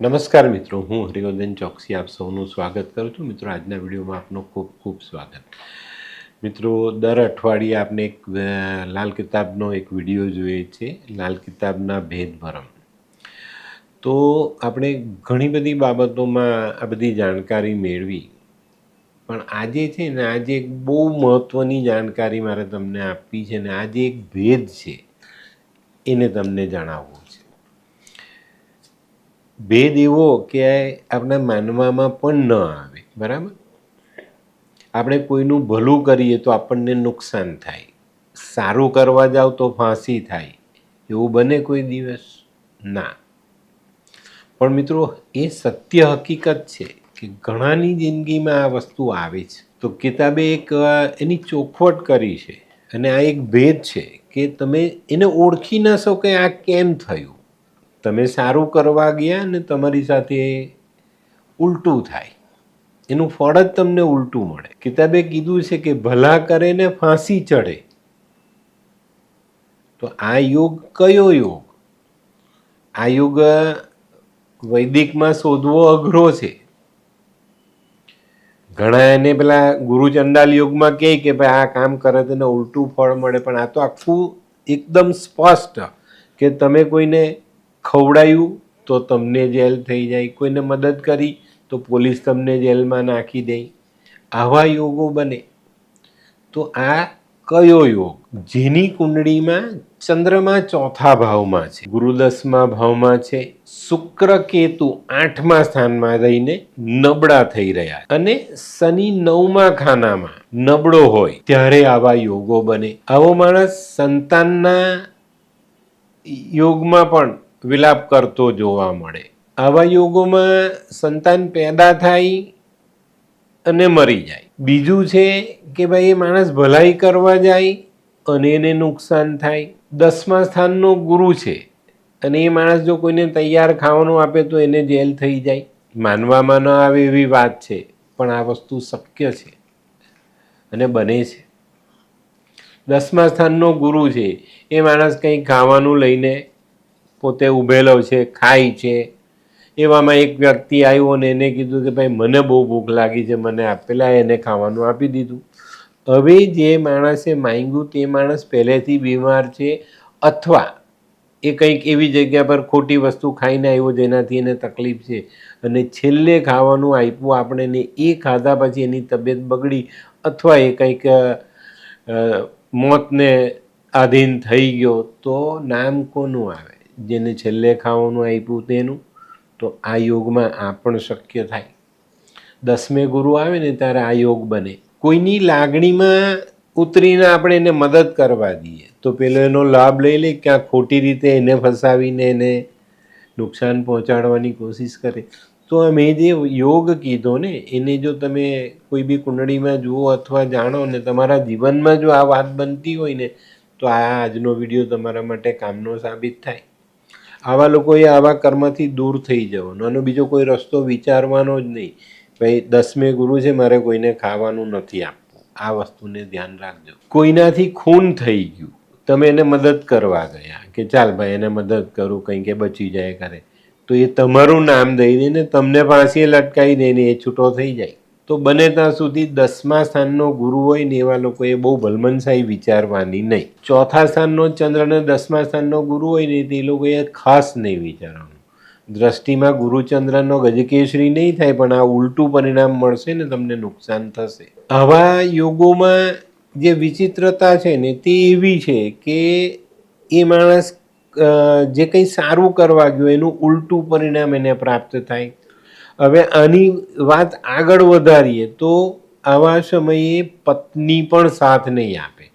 નમસ્કાર મિત્રો, હું હરિવર્ધન ચોકસી આપ સૌનું સ્વાગત કરું છું. મિત્રો, આજના વિડીયોમાં આપનું ખૂબ ખૂબ સ્વાગત. મિત્રો, દર અઠવાડિયે આપણે એક લાલ કિતાબનો એક વીડિયો જોઈએ છે, લાલ કિતાબના ભેદભરમ. તો આપણે ઘણી બધી બાબતોમાં આ બધી જાણકારી મેળવી. પણ આજે છે ને, આજે એક બહુ મહત્ત્વની જાણકારી મારે તમને આપવી છે ને, આજે એક ભેદ છે. એને તમને જણાવવું. ભેદ એવો કે આપણા માનવામાં પણ ન આવે, બરાબર? આપણે કોઈનું ભલું કરીએ તો આપણને નુકસાન થાય, સારું કરવા જાવ તો ફાંસી થાય, એવું બને કોઈ દિવસ? ના. પણ મિત્રો, એ સત્ય હકીકત છે કે ઘણાની જિંદગીમાં આ વસ્તુ આવે છે. તો કિતાબે એક એની ચોખવટ કરી છે અને આ એક ભેદ છે કે તમે એને ઓળખી ન શકો કે આ કેમ થયું. તમે સારું કરવા ગયા ને તમારી સાથે ઉલટું થાય. એનું ફળ જ તમને ઉલટું મળે. કિતાબે કીધું છે કે ભલા કરે ને ફાંસી ચડે. તો આ યોગ કયો યોગ? આ યોગ વૈદિકમાં શોધવો અઘરો છે. ઘણા એને પેલા ગુરુ ચંડાલ યોગમાં કહે કે ભાઈ આ કામ કરે તો એને ઉલટું ફળ મળે. પણ આ તો આખું એકદમ સ્પષ્ટ કે તમે કોઈને ખવડાયું તો તમને જેલ થઈ જાય. કોઈને મદદ કરી તો પોલીસ તમને જેલમાં નાખી દે. આવા યોગો બને. તો આ કયો યોગ? જેની કુંડળીમાં ચંદ્રમા ચોથા ભાવમાં છે ગુરુ દસમા ભાવમાં છે, શુક્ર કેતુ આઠમા સ્થાનમાં રહીને નબળા થઈ રહ્યા અને શનિ નવમા ખાનામાં નબળો હોય ત્યારે આવા યોગો બને. આવો માણસ સંતાનના યોગમાં પણ વિલાપ કરતો જોવા મળે. આવા યોગોમાં સંતાન પેદા થાય અને મરી જાય. બીજું છે કે ભાઈ એ માણસ ભલાઈ કરવા જાય અને એને નુકસાન થાય. દસમા સ્થાનનો ગુરુ છે અને એ માણસ જો કોઈને તૈયાર ખાવાનું આપે તો એને જેલ થઈ જાય. માનવામાં ન આવે એવી વાત છે, પણ આ વસ્તુ શક્ય છે અને બને છે. દસમા સ્થાનનો ગુરુ છે એ માણસ કંઈ ખાવાનું લઈને પોતે ઊભેલો છે, ખાય છે. એવામાં એક વ્યક્તિ આવ્યો અને એને કીધું કે, ભાઈ, મને બહુ ભૂખ લાગી છે, મને આપેલા એને ખાવાનું આપી દીધું. હવે જે માણસે માંગ્યું તે માણસ પહેલેથી બીમાર છે અથવા એ કંઈક એવી જગ્યા પર ખોટી વસ્તુ ખાઈને આવ્યો જેનાથી એને તકલીફ છે. અને છેલ્લે ખાવાનું આપ્યું આપણે ને એ ખાધા પછી એની તબિયત બગડી અથવા એ કંઈક મોતને આધીન થઈ ગયો તો નામ કોનું આવે? જેને છેલ્લે ખાવાનું આપ્યું તેનું, તો આ યોગમાં આ પણ શક્ય થાય. દસમે ગુરુ આવે ને ત્યારે આ યોગ બને. કોઈની લાગણીમાં ઉતરીને આપણે એને મદદ કરવા દઈએ, તો પેલો એનો લાભ લઈ લે ક્યાં ખોટી રીતે એને ફસાવીને એને નુકસાન પહોંચાડવાની કોશિશ કરે. તો મેં જે યોગ કીધો ને, એને જો તમે કોઈ બી કુંડળીમાં જુઓ અથવા જાણો ને, તમારા જીવનમાં જો આ વાત બનતી હોય ને, તો આ આજનો વીડિયો તમારા માટે કામનો સાબિત થાય. આવા લોકોએ આવા કર્મથી દૂર થઈ જવાનું. અને બીજો કોઈ રસ્તો વિચારવાનો જ નહીં. ભાઈ, દસમે ગુરુ છે, મારે કોઈને ખાવાનું નથી આપવું. આ વસ્તુને ધ્યાન રાખજો. કોઈનાથી ખૂન થઈ ગયું. તમે એને મદદ કરવા ગયા કે ચાલ ભાઈ, એને મદદ કરું, કંઈ કે બચી જાય કરે તો એ તમારું નામ દઈને તમને ફાંસીએ લટકાવી દઈને એ છૂટો થઈ જાય. તો બને ત્યાં સુધી દસમા સ્થાનનો ગુરુ હોય ને એવા લોકોએ બહુ ભલમનસાઈ વિચારવાની નહીં. ચોથા સ્થાનનો ચંદ્ર અને દસમા સ્થાનનો ગુરુ હોય ને તે લોકોએ ખાસ નહીં વિચારવાનું. દ્રષ્ટિમાં ગુરુચંદ્રનો ગજકેશરી નહીં થાય, પણ આ ઉલટું પરિણામ મળશે ને તમને નુકસાન થશે. આવા યોગોમાં જે વિચિત્રતા છે ને તે એવી છે કે એ માણસ જે કંઈ સારું કરવા ગયો, એનું ઉલટું પરિણામ એને પ્રાપ્ત થાય. હવે આની વાત આગળ વધારીએ તો આવા સમયે પત્ની પણ સાથ નહીં આપે.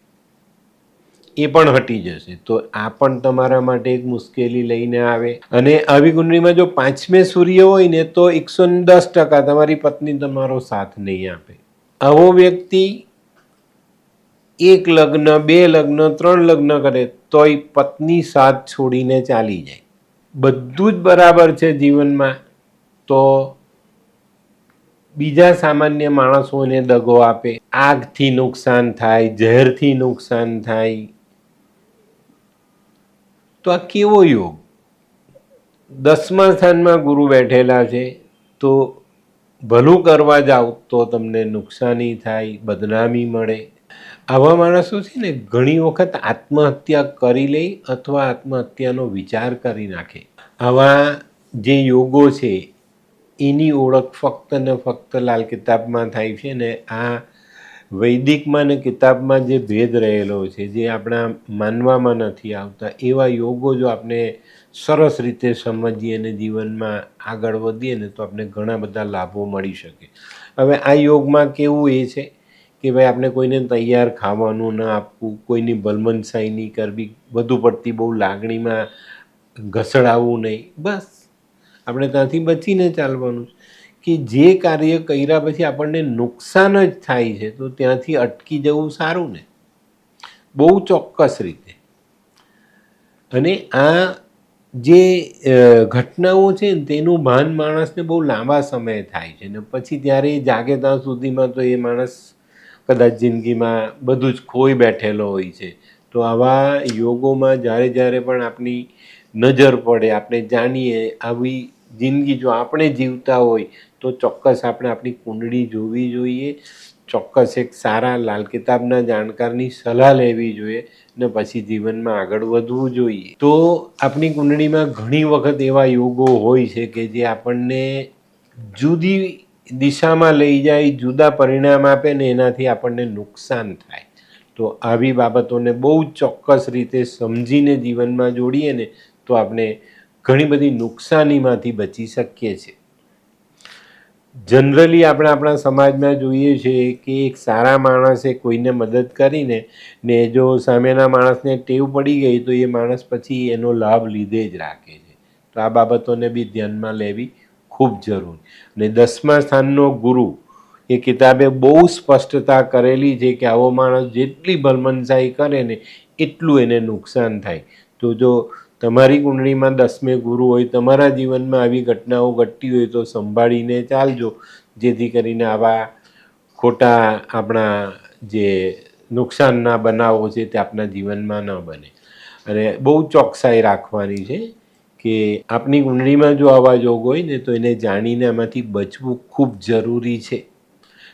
એ પણ હટી જશે. તો આ પણ તમારા માટે એક મુશ્કેલી લઈને આવે. અને આવી કુંડળીમાં જો પાંચમે સૂર્ય હોય ને, તો એકસો દસ ટકા તમારી પત્ની તમારો સાથ નહીં આપે. આવો વ્યક્તિ એક લગ્ન, બે લગ્ન, ત્રણ લગ્ન કરે, તોય પત્ની સાથ છોડીને ચાલી જાય. બધું જ બરાબર છે જીવનમાં. તો બીજા સામાન્ય માણસોને દગો આપે. આગથી નુકસાન થાય, ઝેરથી નુકસાન થાય. તો આ કેવો યોગ? દસમા સ્થાનમાં ગુરુ બેઠેલા છે, તો ભલું કરવા જાઓ તો તમને નુકસાની થાય, બદનામી મળે. આવા માણસો છે ને, ઘણી વખત આત્મહત્યા કરી લે અથવા આત્મહત્યાનો વિચાર કરી નાખે. આવા જે યોગો છે એની ઓળખ ફક્ત ને ફક્ત લાલ કિતાબમાં થાય છે ને આ વૈદિકમાં ને કિતાબમાં જે ભેદ રહેલો છે, જે આપણા માનવામાં નથી આવતા, એવા યોગો જો આપણે સરસ રીતે સમજીએ અને જીવનમાં આગળ વધીએ ને તો આપણે ઘણા બધા લાભો મળી શકે. હવે આ યોગમાં કેવું એ છે કે ભાઈ આપણે કોઈને તૈયાર ખાવાનું ના આપવું, કોઈની બલમનસાઈ નહીં કરવી, વધુ પડતી બહુ લાગણીમાં ઘસડાવવું નહીં, બસ આપણે ત્યાંથી બચીને ચાલવાનું કે જે કાર્ય કર્યા પછી આપણને નુકસાન જ થાય છે, તો ત્યાંથી અટકી જવું સારું ને? બહુ ચોક્કસ રીતે. અને આ જે ઘટનાઓ છે ને, તેનું ભાન માણસને બહુ લાંબા સમય થાય છે, ને પછી ત્યારે એ જાગે ત્યાં સુધીમાં તો એ માણસ કદાચ જિંદગીમાં બધું જ ખોઈ બેઠેલો હોય છે. તો આવા યોગોમાં જ્યારે જ્યારે પણ આપણી નજર પડે, આપણે જાણીએ, આવી જિંદગી જો આપણે જીવતા હોય, તો ચોક્કસ આપણે આપણી કુંડળી જોવી જોઈએ. ચોક્કસ એક સારા લાલ કિતાબના જાણકારની સલાહ લેવી જોઈએ ને પછી જીવનમાં આગળ વધવું જોઈએ. તો આપણી કુંડળીમાં ઘણી વખત એવા યોગો હોય છે કે જે આપણને જુદી દિશામાં લઈ જાય, જુદા પરિણામ આપે ને એનાથી આપણને નુકસાન થાય. તો આવી બાબતોને બહુ ચોક્કસ રીતે સમજીને જીવનમાં જોડીએ ને, તો આપણે ઘણી બધી નુકસાનીમાંથી બચી શકીએ છીએ. જનરલી આપણે આપણા સમાજમાં જોઈએ છીએ કે એક સારા માણસે કોઈને મદદ કરીને ને જો સામેના માણસને ટેવ પડી ગઈ તો એ માણસ પછી એનો લાભ લીધે જ રાખે છે. તો આ બાબતોને બી ધ્યાનમાં લેવી ખૂબ જરૂરી. અને દસમા સ્થાનનો ગુરુ એ કિતાબે બહુ સ્પષ્ટતા કરેલી છે કે આવો માણસ જેટલી ભલમનસાઈ કરે ને એટલું એને નુકસાન થાય. તો જો તમારી કુંડળીમાં દસમે ગુરુ હોય, તમારા જીવનમાં આવી ઘટનાઓ ઘટતી હોય તો સંભાળીને ચાલજો. જેથી કરીને આવા ખોટા આપણા જે નુકસાનના બનાવો છે તે આપણા જીવનમાં ન બને. અને બહુ ચોકસાઈ રાખવાની છે કે આપની કુંડળીમાં જો આવા યોગ હોય ને તો એને જાણીને આમાંથી બચવું ખૂબ જરૂરી છે.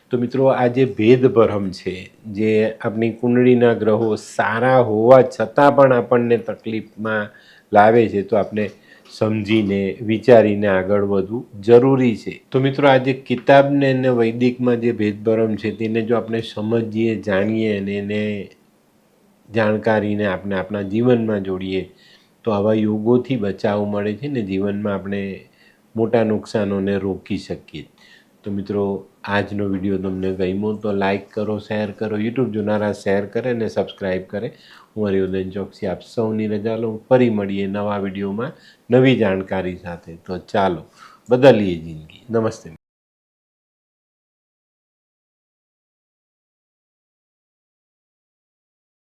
તો મિત્રો, આ જે ભેદભરમ છે, જે આપણી કુંડળીના ગ્રહો સારા હોવા છતાં પણ આપણને તકલીફમાં લાવે છે, તો આપણે સમજીને, વિચારીને આગળ વધવું જરૂરી છે. તો મિત્રો આ જે કિતાબને અને વૈદિકમાં જે ભેદભરમ છે, તેને જો આપણે સમજીએ, જાણીએ અને એને જાણકારીને આપણે આપણા જીવનમાં જોડીએ, તો આવા યોગોથી બચાવ મળે છે ને જીવનમાં આપણે મોટા નુકસાનોને રોકી શકીએ. તો મિત્રો આજનો વીડિયો તમને ગમ્યો તો લાઈક કરો શેર કરો યુટ્યુબ જોનારા શેર કરે અને સબસ્ક્રાઈબ કરે. હું હરિયોદન ચોકસી આપ સૌની રજા લઉં. ફરી મળીએ નવા વિડીયોમાં નવી જાણકારી સાથે. તો ચાલો, બદલીએ જિંદગી. નમસ્તે.